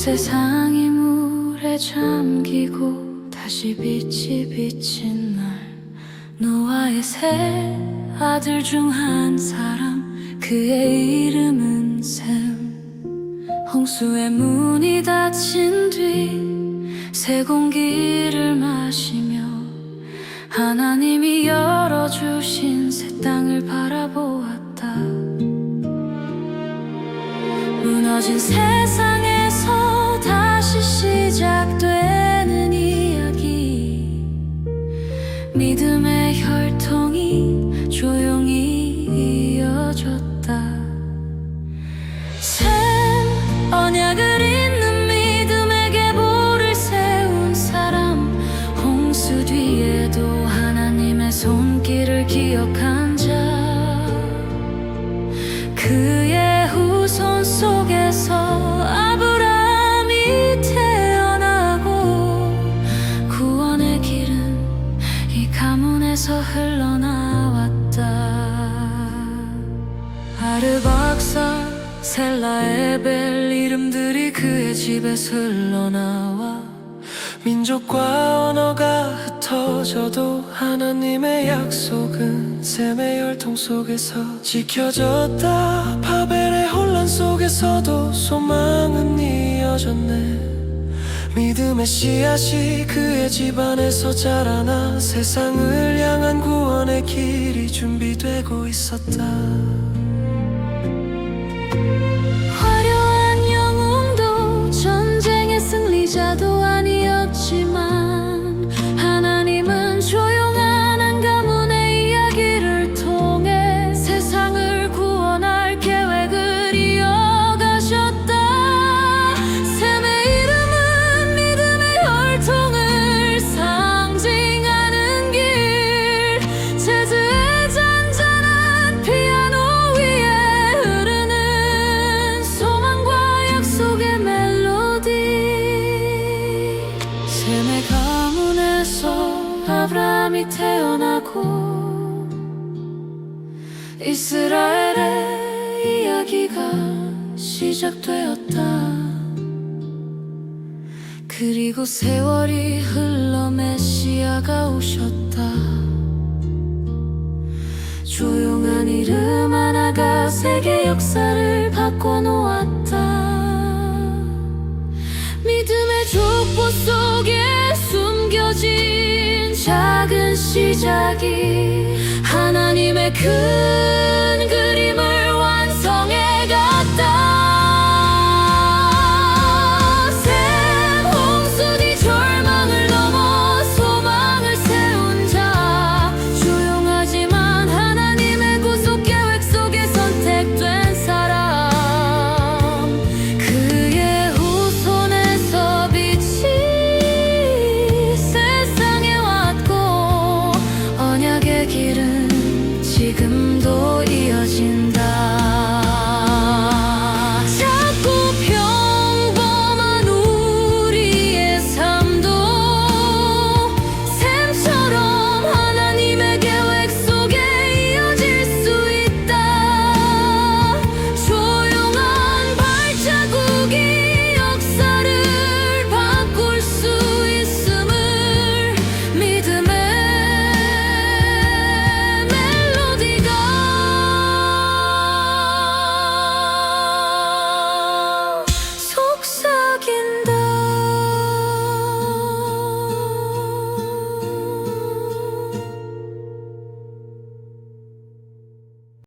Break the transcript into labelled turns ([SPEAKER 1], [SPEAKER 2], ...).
[SPEAKER 1] 온 세상이 물에 잠기고 다시 빛이 비친 날 노아의 새 아들 중 한 사람 그의 이름은 샘. 홍수의 문이 닫힌 뒤 새 공기를 마시며 하나님이 열어주신 새 땅을 바라보았다. 무너진 세상에 믿음의 혈통이 조용히 이어졌다. 샘 언약을 아르박사 셀라 에벨 이름들이 그의 집에서 흘러나와.
[SPEAKER 2] 민족과 언어가 흩어져도 하나님의 약속은 샘의 열통 속에서 지켜졌다. 바벨의 혼란 속에서도 소망은 이어졌네. 믿음의 씨앗이 그의 집안에서 자라나 세상을 향한 구원의 길이 준비되고 있었다
[SPEAKER 1] 아브라함이 태어나고 이스라엘의 이야기가 시작되었다. 그리고 세월이 흘러 메시아가 오셨다. 조용한 이름 하나가 세계 역사를 바꿔놓았다 시작이 하나님의 큰 그림을